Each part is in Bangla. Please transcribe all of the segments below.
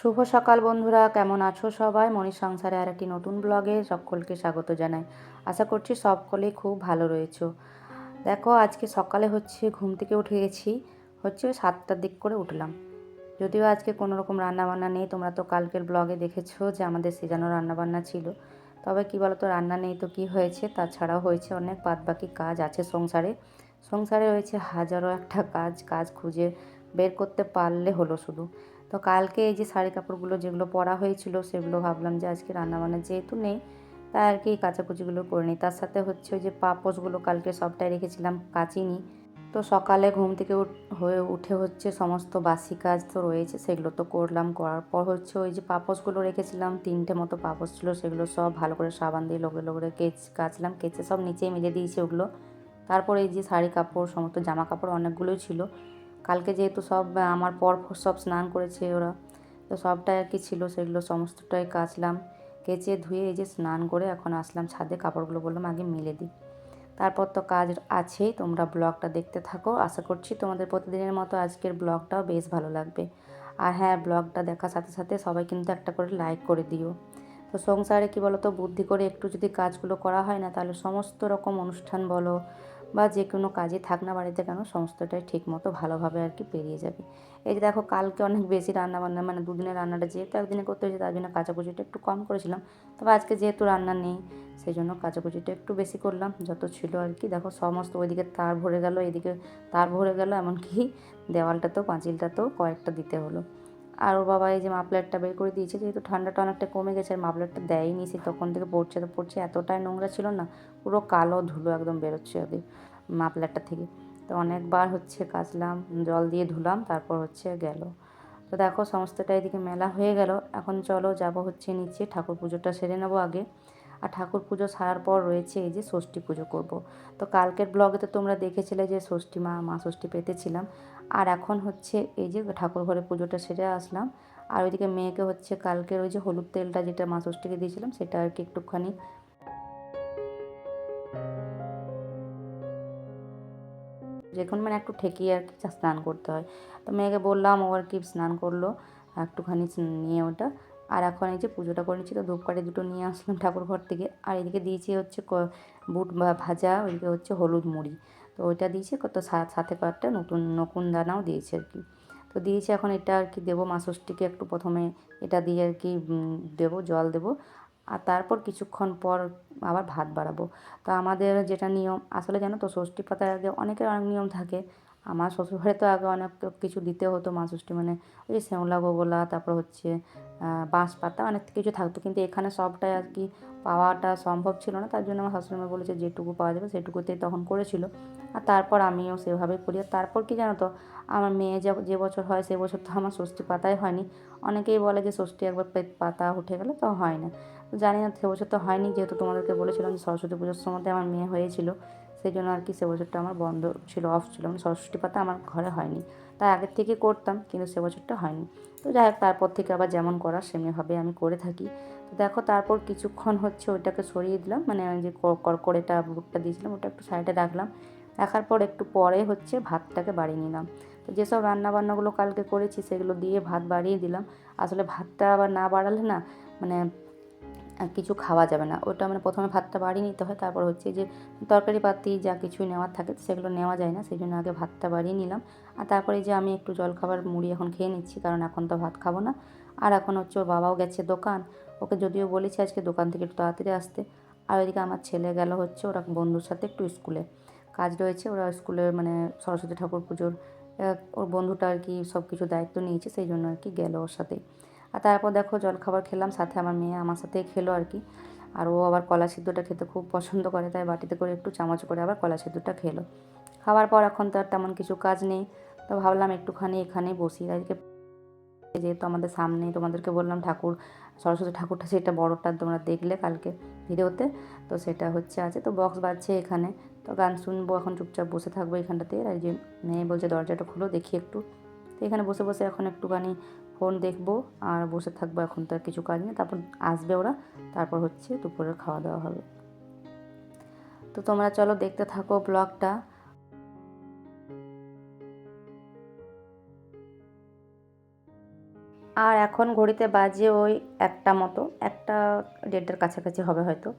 শুভ সকাল বন্ধুরা, কেমন আছো সবাই? মনির সংসারে আর একটি নতুন ব্লগে সকলকে স্বাগত জানাই। আশা করছি সকলেই খুব ভালো রয়েছো। দেখো, আজকে সকালে হচ্ছে ঘুম থেকে উঠে গেছি, হচ্ছে সাতটার দিক করে উঠলাম। যদিও আজকে কোনো রকম রান্নাবান্না নেই, তোমরা তো কালকের ব্লগে দেখেছ যে আমাদের সেজানো রান্নাবান্না ছিল। তবে কী বলতো, রান্না নেই তো কী হয়েছে, তাছাড়াও হয়েছে অনেক বাদবাকি কাজ আছে সংসারে। সংসারে রয়েছে হাজারো একটা কাজ কাজ খুঁজে বের করতে পারলে হলো শুধু। তো কালকে এই যে শাড়ি কাপড়গুলো যেগুলো পরা হয়েছিল সেগুলো ভাবলাম যে আজকে রান্নাবান্না যেহেতু নেই, তাই আর কি কাচাকুচিগুলো করে নিই। তার সাথে হচ্ছে ওই যে পাপোশগুলো কালকে সবটাই রেখেছিলাম কাচিনি। তো সকালে ঘুম থেকে হয়ে উঠে হচ্ছে সমস্ত বাসি কাজ তো রয়েছে, সেগুলো তো করলাম। করার পর হচ্ছে ওই যে পাপোশগুলো রেখেছিলাম, তিনটে মতো পাপোশ ছিল, সেগুলো সব ভালো করে সাবান দিয়ে লোকে লোকে কেচ, কাচলাম, কেচে সব নিচেই মেজে দিয়েছি ওগুলো। তারপর এই যে শাড়ি কাপড়, সমস্ত জামা কাপড় অনেকগুলোই ছিল। কালকে যেহেতু সব আমার পর সব স্নান করেছে ওরা, তো সবটাই আর কি ছিল সেগুলো সমস্তটাই কাচলাম, কেচে ধুয়ে এই যে স্নান করে এখন আসলাম ছাদে, কাপড়গুলো বললাম আগে মেলে দিই। তারপর তো কাজ আছেই তোমরা ব্লগটা দেখতে থাকো, আশা করছি তোমাদের প্রতিদিনের মতো আজকের ব্লগটাও বেশ ভালো লাগবে। আর হ্যাঁ ব্লগটা দেখার সাথে সাথে সবাই কিন্তু একটা করে লাইক করে দিও। তো সংসারে কী বলো তো বুদ্ধি করে একটু যদি কাজগুলো করা হয় না, তাহলে সমস্ত রকম অনুষ্ঠান বলো বা যে কোনো কাজে থাক না বাড়িতে কেন সমস্তটাই ঠিক মতো ভালোভাবে আর কি পেরিয়ে যাবে। এই যে দেখো, কালকে অনেক বেশি রান্না বান্না মানে দুদিনের রান্নাটা যেহেতু একদিনে করতে হয়েছে, তার জন্য কাঁচাকুচিটা একটু কম করেছিলাম। তবে আজকে যেহেতু রান্না নেই, সেই জন্য কাঁচাকুচিটা একটু বেশি করলাম, যত ছিল আর কি। দেখো, সমস্ত ওইদিকে তার ভরে গেল এদিকে তার ভরে গেল, এমনকি দেওয়ালটাতেও, পাঁচিলটাতেও কয়েকটা দিতে হলো। আর ও বাবা এই যে মাফলারটা বের করে দিয়েছে, যেহেতু ঠান্ডাটা অনেকটা কমে গেছে আর মাফলারটা দেয়নি, সে তখন থেকে পড়ছে তো পড়ছে, এতটাই নোংরা ছিল না, পুরো কালো ধুলো একদম বেরোচ্ছে ওদের মাফলারটা থেকে। তো অনেকবার হচ্ছে কাচলাম, জল দিয়ে ধুলাম, তারপর হচ্ছে গেল। তো দেখো, সমস্তটা এদিকে মেলা হয়ে গেল। এখন চলো, যাব হচ্ছে নিচে, ঠাকুর পুজোটা সেরে নেব আগে। আর ঠাকুর পুজো সারার পর রয়েছে এই যে ষষ্ঠী পুজো করব। তো কালকের ব্লগে তো তোমরা দেখেছিলে যে ষষ্ঠী মা মা ষষ্ঠী পেতেছিলাম। আর এখন হচ্ছে এই যে ঠাকুর ঘরে পুজোটা সেরে আসলাম। আর ওইদিকে মেয়েকে হচ্ছে কালকের ওই যে হলুদ তেলটা যেটা মা ষষ্ঠীকে দিয়েছিলাম, সেটা আর কি একটুখানি যখন মানে একটু ঠেকিয়ে আর কি স্নান করতে হয়। তো মেয়েকে বললাম ও আর কি স্নান করল একটুখানি নিয়ে ওটা আর এখন এই যে পুজোটা করে নিচ্ছি, তো ধূপকাঠি দুটো নিয়ে আসলাম ঠাকুর ঘর থেকে। আর এদিকে দিয়েছি হচ্ছে বুট বা ভাজা, ওইদিকে হচ্ছে হলুদ মুড়ি। তো ওইটা দিয়েছি কত সাথে কয়েকটা নতুন, নকুন দানাও দিয়েছে আর কি। তো দিয়েছি এখন এটা আর কি দেবো, মা ষষ্ঠীকে একটু প্রথমে এটা দিয়ে আর কি দেবো, জল দেবো। আর তারপর কিছুক্ষণ পর আবার ভাত বাড়াবো। তো আমাদের যেটা নিয়ম, আসলে জানো তো ষষ্ঠী পাতার আগে অনেকের অনেক নিয়ম থাকে। আমার শ্বশুরবাড়ি তো আগে অনেক কিছু দিতে হতো মা ষষ্ঠী মানে ওই যে শ্যাওলা গোগোলা, তারপর হচ্ছে বাঁশ পাতা অনেক কিছু থাকতো, কিন্তু এখানে সবটাই আর কি পাওয়াটা সম্ভব ছিল না, তার জন্য আমার শাশুড়িমা বলেছে যেটুকু পাওয়া যাবে সেটুকুতেই তখন করেছিল। আর তারপর আমিও সেভাবে করি। আর তারপর কি জানো তো, আমার মেয়ে যে বছর হয় সে বছর তো আমার ষষ্ঠী পাতাই হয়নি। অনেকেই বলে যে ষষ্ঠী একবার পাতা উঠে গেলে তো হয় না। জানি না, সে বছর তো হয়নি, যেহেতু তোমাদেরকে বলেছিলাম যে সরস্বতী পুজোর সময় আমার মেয়ে হয়েছিল। সেই জন্য আর কি সে বছরটা আমার বন্ধ ছিল অফ ছিল। মানে সরস্বতী পাতা আমার ঘরে হয়নি। তাই আগের থেকে করতাম, কিন্তু সে বছরটা হয়নি। তো যাই হোক, তারপর থেকে আবার যেমন করার সেমনিভাবে আমি করে থাকি। তো দেখো, তারপর কিছুক্ষণ হচ্ছে ওইটাকে সরিয়ে দিলাম। মানে যে কড়কড়েটা, বুটটা দিয়েছিলাম, ওটা একটু সাইডে রাখলাম। রাখার পর একটু পরে হচ্ছে ভাতটাকে বাড়িয়ে নিলাম। তো যেসব রান্নাবান্নাগুলো কালকে করেছি, সেগুলো দিয়ে ভাত বাড়িয়ে দিলাম। আসলে ভাতটা আবার না বাড়ালে না মানে কিছু খাওয়া যাবে না। ওটা মানে প্রথমে ভাতটা বাড়িয়ে নিতে হয়, তারপর হচ্ছে যে তরকারি পাতি যা কিছু নেওয়ার থাকে সেগুলো নেওয়া যায় না সেই জন্য আগে ভাতটা বাড়িয়ে নিলাম। আর তারপরে যে আমি একটু জলখাবার মুড়ি এখন খেয়ে নিচ্ছি, কারণ এখন তো ভাত খাব না। আর এখন হচ্ছে ওর বাবাও গেছে দোকান, ওকে যদিও বলেছি আজকে দোকান থেকে একটু তাড়াতাড়ি আসতে। আর ওইদিকে আমার ছেলে গেল হচ্ছে ওরা বন্ধুর সাথে একটু স্কুলে। কাজ রয়েছে, ওরা স্কুলে মানে সরস্বতী ঠাকুর পুজোর ওর বন্ধুটা আর কি সব কিছু দায়িত্ব নিয়েছে, সেই জন্য আর কি গেল ওর সাথে। আর তারপর দেখো জলখাবার খেলাম, সাথে আমার মেয়ে আমার সাথেই খেলো আর কি। আর ও আবার কলা সিদ্ধটা খেতে খুব পছন্দ করে, তাই বাটিতে করে একটু চামচ করে আবার কলা সিদ্ধটা খেলো। খাওয়ার পর এখন তো আর তেমন কিছু কাজ নেই, তো ভাবলাম একটুখানি এখানেই বসি। আজকে যেহেতু আমাদের সামনে, তোমাদেরকে বললাম ঠাকুর, সরস্বতী ঠাকুরটা সেটা বড়টা তোমরা দেখলে কালকে ভিডিওতে, তো সেটা হচ্ছে আছে, তো বক্স বাজছে এখানে। তো গান শুনব, এখন চুপচাপ বসে থাকব এখানটাতে। আর যে মেয়ে বলছে দরজাটা খুলো, দেখি একটু। তো এখানে বসে বসে এখন একটুখানি ফোন দেখব আর বসে থাকব এখন তো আর কিছু কাজ নেই। তারপর আসবে ওরা, তারপর হচ্ছে দুপুরের খাওয়া দাওয়া হবে। তো তোমরা চলো দেখতে থাকো ব্লগটা। আর এখন ঘড়িতে বাজে ওই একটা মতো, একটা দেড়টার কাছাকাছি হবে হয়তো।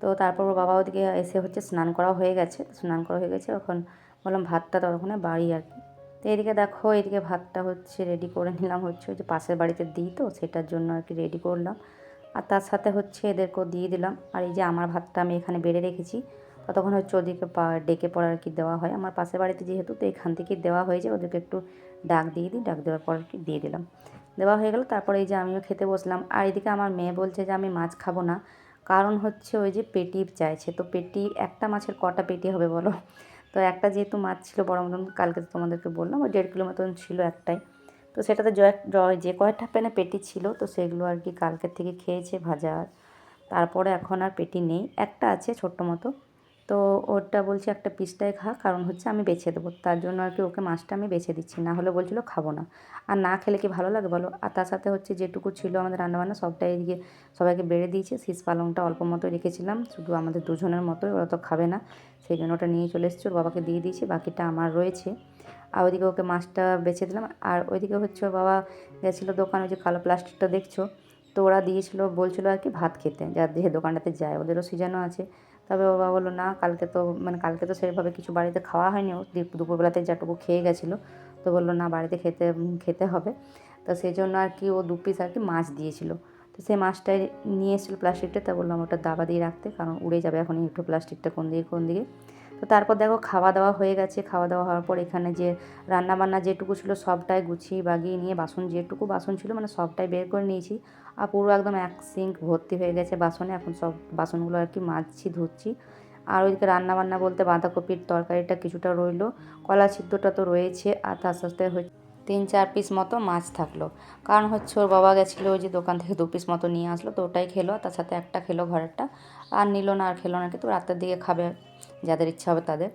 তো তারপর ওর বাবা ওদিকে এসে হচ্ছে স্নান করা হয়ে গেছে, স্নান করা হয়ে গেছে। এখন বললাম ভাতটা ততক্ষণে বাড়ি আর কি। তো এদিকে দেখো, এদিকে ভাতটা হচ্ছে রেডি করে নিলাম। হচ্ছে ওই যে পাশের বাড়িতে দিই তো, সেটার জন্য আর কি রেডি করলাম। আর তার সাথে হচ্ছে এদেরকেও দিয়ে দিলাম। আর এই যে আমার ভাতটা আমি এখানে বেড়ে রেখেছি, ততক্ষণ হচ্ছে ওদেরকে ডেকে পড়া আর কি দেওয়া হয়। আমার পাশের বাড়িতে যেহেতু, তো এখান থেকে দেওয়া হয়ে যায়। ওদেরকে একটু ডাক দিয়ে দিই, ডাক দেওয়ার পর আর কি দিয়ে দিলাম। দেওয়া হয়ে গেল, তারপরে এই যে আমিও খেতে বসলাম। আর এদিকে আমার মেয়ে বলছে যে, আমি মাছ খাব না। কারণ হচ্ছে ওই যে পেটি চাইছে। তো পেটি, একটা মাছের কটা পেটি হবে বলো? তো একটা যেহেতু মাছ ছিল, বড় মতন কালকে তোমাদেরকে বললাম, ওই দেড় কিলো মতন ছিল একটাই। তো সেটাতে জয় যে কয়েকটা প্যানে পেটি ছিল, তো সেগুলো আর কি কালকের থেকে খেয়েছে ভাজা। তারপরে এখন আর পেটি নেই। একটা আছে ছোট্ট মতো। তো ওরটা বলছে একটা পিসটাই খা, কারণ হচ্ছে আমি বেছে দেবো। তার জন্য আর কি ওকে মাছটা আমি বেছে দিচ্ছি, না হলে বলছিল খাব না। আর না খেলে কি ভালো লাগে বলো? আর তার সাথে হচ্ছে যেটুকু ছিল আমাদের রান্নাবান্না সবটাই এদিকে সবাইকে বেড়ে দিয়েছে। শীষ পালংটা অল্প মতো রেখেছিলাম, শুধু আমাদের দুজনের মতোই, ওরা তো খাবে না। সেই জন্য ওটা নিয়ে চলে এসেছি, ওর বাবাকে দিয়ে দিয়েছি, বাকিটা আমার রয়েছে। আর ওইদিকে ওকে মাছটা বেছে দিলাম। আর ওইদিকে হচ্ছে ওর বাবা গেছিল দোকানে, ওই যে কালো প্লাস্টিকটা দেখছ? তো ওরা দিয়েছিল, বলছিল আর কি ভাত খেতে যার যে দোকানটাতে যায়, ওদেরও সিজানও আছে। তবে বাবা বলল, না, কালকে তো মানে কালকে তো সেভাবে কিছু বাড়িতে খাওয়া হয়নি। দুপুরবেলাতে যেটুকু খেয়ে গেছিল। তো বলল, না, বাড়িতে খেতে খেতে হবে। তো সেই জন্য আর কি ও দু পিস আর কি মাছ দিয়েছিল। তো সেই মাছটাই নিয়ে এসেছিল প্লাস্টিকটা তা বললাম ওটা দাবা দিয়ে রাখতে, কারণ উড়ে যাবে এখন একটু প্লাস্টিকটা কোন দিকে কোন দিকে। তো তারপর দেখো খাওয়া দাওয়া হয়ে গেছে। খাওয়া দাওয়া হওয়ার পর এখানে যে রান্না বান্না যেটুকু ছিল সবটাই গুছিয়ে বাগিয়ে নিয়ে, বাসন যেটুকু বাসন ছিল মানে সবটাই বের করে নিয়েছি। আর পুরো একদম এক সিঙ্ক ভর্তি হয়ে গেছে বাসনে। এখন সব বাসনগুলো আর কি মাজছি, ধুচ্ছি। আর ওইদিকে রান্না বান্না বলতে বাঁধাকপির তরকারিটা কিছুটা রইল। কলা সিদ্ধটা তো রয়েছে আর তার সাথে হচ্ছে তিন চার পিস মতো মাছ থাকল। কারণ হচ্ছে ওর বাবা গেছিল ওই যে দোকান থেকে দু পিস মতো নিয়ে আসলো, তো ওটাই খেলো। তার সাথে একটা খেলো ঘরেরটা। আর নিল না আর খেলো না, কিন্তু রাতের দিকে খাবে, যাদের ইচ্ছা হবে তাদের।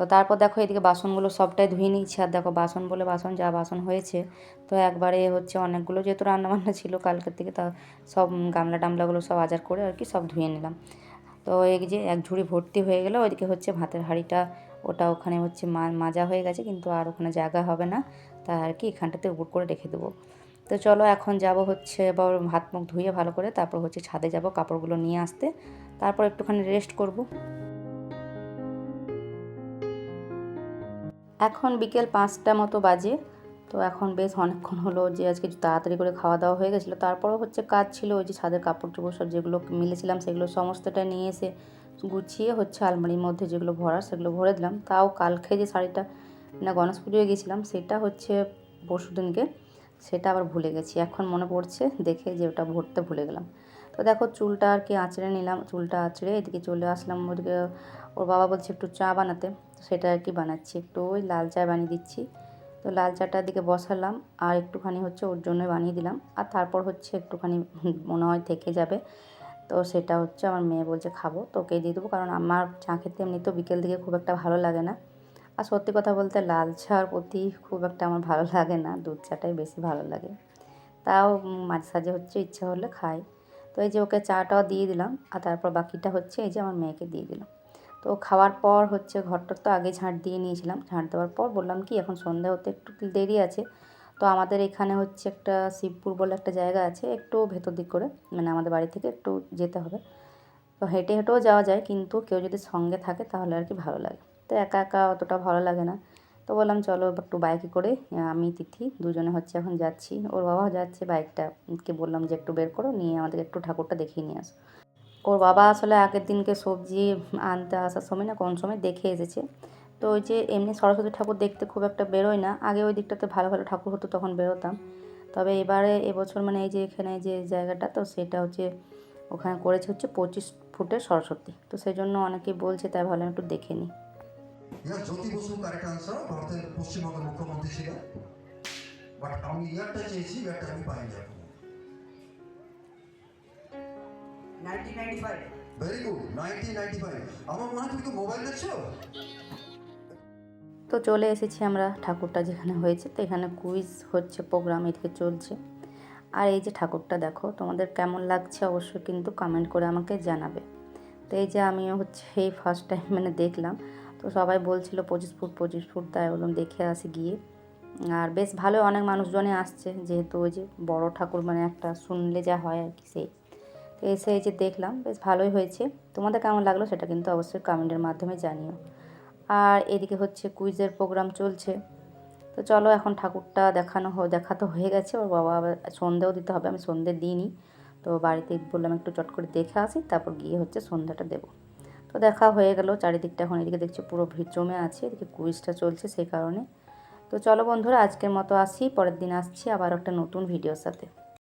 তো তারপর দেখো এদিকে বাসনগুলো সবটাই ধুয়ে নিচ্ছে আর দেখো বাসন বলে বাসন, যা বাসন হয়েছে, তো একবারে হচ্ছে অনেকগুলো যেহেতু রান্নাবান্না ছিল কালকের থেকে তা সব গামলা টামলাগুলো সব আজার করে আর কি সব ধুয়ে নিলাম। তো এই যে এক ঝুড়ি ভর্তি হয়ে গেলো, ওইদিকে হচ্ছে ভাতের হাঁড়িটা, ওটা ওখানে হচ্ছে মাজা হয়ে গেছে, কিন্তু আর ওখানে জায়গা হবে না, তা আর কি এখানটাতে উপর করে রেখে দেবো। তো চলো এখন যাব হচ্ছে এবার হাত মুখ ধুয়ে ভালো করে, তারপর হচ্ছে ছাদে যাব কাপড়গুলো নিয়ে আসতে, তারপর একটুখানি রেস্ট করব। এখন বিকেল পাঁচটা মতো বাজে। তো এখন বেশ অনেকক্ষণ হলো যে আজকে তাড়াতাড়ি করে খাওয়া দাওয়া হয়ে গেছিল। তারপরও হচ্ছে কাজ ছিল, ওই যে ছাদের কাপড় চোপড় সব যেগুলো মিলেছিলাম সেগুলো সমস্তটা নিয়ে এসে গুছিয়ে হচ্ছে আলমারির মধ্যে যেগুলো ভরা সেগুলো ভরে দিলাম। তাও কালকে যে শাড়িটা না গণেশ পুজোয় গেছিলাম, সেটা হচ্ছে পরশু দিনকে সেটা আবার ভুলে গেছি। এখন মনে পড়ছে, দেখে যে ওটা ভরতে ভুলে গেলাম। তো দেখো চুলটা আর কি আঁচড়ে নিলাম, চুলটা আঁচড়ে এদিকে চলে আসলাম, ওদিকে ওর বাবা বলছে একটু চা বানাতে। সেটা আর কি বানাচ্ছি। একটু ওই লাল চা বানিয়ে দিচ্ছি। তো লাল চাটার দিকে বসালাম আর একটুখানি হচ্ছে ওর জন্য বানিয়ে দিলাম। আর তারপর হচ্ছে একটুখানি মনে হয় থেকে যাবে। তো সেটা হচ্ছে আমার মেয়ে বলছে খাব তোকে দিয়ে দেবো। কারণ আমার চা খেতে এমনি তো বিকেল দিকে খুব একটা ভালো লাগে না। আর সত্যি কথা বলতে লাল চার প্রতি খুব একটা আমার ভালো লাগে না। দুধ চাটাই বেশি ভালো লাগে। তাও মাঝে সাঝে হচ্ছে ইচ্ছা হলে খাই। তো এই যে ওকে চাটাও দিয়ে দিলাম। আর তারপর বাকিটা হচ্ছে এই যে আমার মেয়েকে দিয়ে দিলাম। তো খাওয়ার পর হচ্ছে ঘরটা তো আগে ঝাঁট দিয়ে নিয়েছিলাম। ঝাঁট দেওয়ার পর বললাম কি, এখন সন্ধ্যা হতে একটু দেরি আছে। তো আমাদের এখানে হচ্ছে একটা শিবপুর বলে একটা জায়গা আছে, একটু ভেতর দিক করে মানে আমাদের বাড়ি থেকে একটু যেতে হবে। তো হেঁটে হেঁটেও যাওয়া যায়, কিন্তু কেউ যদি সঙ্গে থাকে তাহলে আর কি ভালো লাগে। তো একা একা অতটা ভালো লাগে না। তো বললাম চলো একটু বাইকে করে, আমি তিথি, দুজনে হচ্ছে এখন যাচ্ছি। ওর বাবাও যাচ্ছে বাইকটাকে বললাম যে একটু বের করো, নিয়ে আমাদের একটু ঠাকুরটা দেখিয়ে নিয়ে আসো। ওর বাবা আসলে আগের দিনকে সবজি আনতে আসার সময় না কোন সময় দেখে এসেছে। তো ওই যে এমনি সরস্বতী ঠাকুর দেখতে খুব একটা বেরোয় না। আগে ওই দিকটাতে ভালো ভালো ঠাকুর হতো, তখন বেরোতাম। তবে এবারে এবছর মানে এই যে এখানে যে জায়গাটা, তো সেটা হচ্ছে ওখানে করেছে হচ্ছে পঁচিশ ফুটের সরস্বতী। তো সেই জন্য অনেকেই বলছে তাই ভালো একটু দেখে নিই। জ্যোতি বসু কারেক্ট আনসার ভারতের পশ্চিমবঙ্গের মুখ্যমন্ত্রী ছিলেন। বাট আমি ইয়ারটা চেয়েছি, ইয়ারটা আমি very good nineteen ninety five আমার মনে হয় তুমি কি মোবাইল দেখছ? তো চলে এসেছি আমরা ঠাকুরটা যেখানে হয়েছে তো এখানে কুইজ হচ্ছে প্রোগ্রাম এদিকে চলছে। আর এই যে ঠাকুরটা দেখো তোমাদের কেমন লাগছে অবশ্যই কিন্তু কমেন্ট করে আমাকে জানাবে। তো এই যে আমিও হচ্ছে এই ফার্স্ট টাইম মানে দেখলাম তো সবাই বলছিল পঁচিশ ফুট পঁচিশ ফুট তাই বললাম দেখে আসি গিয়ে। আর বেশ ভালো অনেক মানুষজনই আসছে যেহেতু ওই যে বড় ঠাকুর মানে একটা শুনলে যা হয় আর কি সেই। তো এসে এই যে দেখলাম, বেশ ভালোই হয়েছে। তোমাদের কেমন লাগল সেটা কিন্তু অবশ্যই কমেন্টের মাধ্যমে জানিও। আর এদিকে হচ্ছে কুইজের প্রোগ্রাম চলছে। তো চলো এখন ঠাকুরটা দেখানো দেখা তো হয়ে গেছে। ওর বাবা আবার সন্ধেও দিতে হবে, আমি সন্ধে দিইনি। তো বাড়িতে বললাম একটু চট করে দেখে আসি, তারপর গিয়ে হচ্ছে সন্ধ্যাটা দেবো। তো দেখা হয়ে গেল, চারিদিকটা এখন এদিকে দেখছি পুরো ভিড় জমে আছে, এদিকে কুইজটা চলছে সেই কারণে। তো চলো বন্ধুরা, আজকের মতো আসি, পরের দিন আসছি আবার একটা নতুন ভিডিওর সাথে।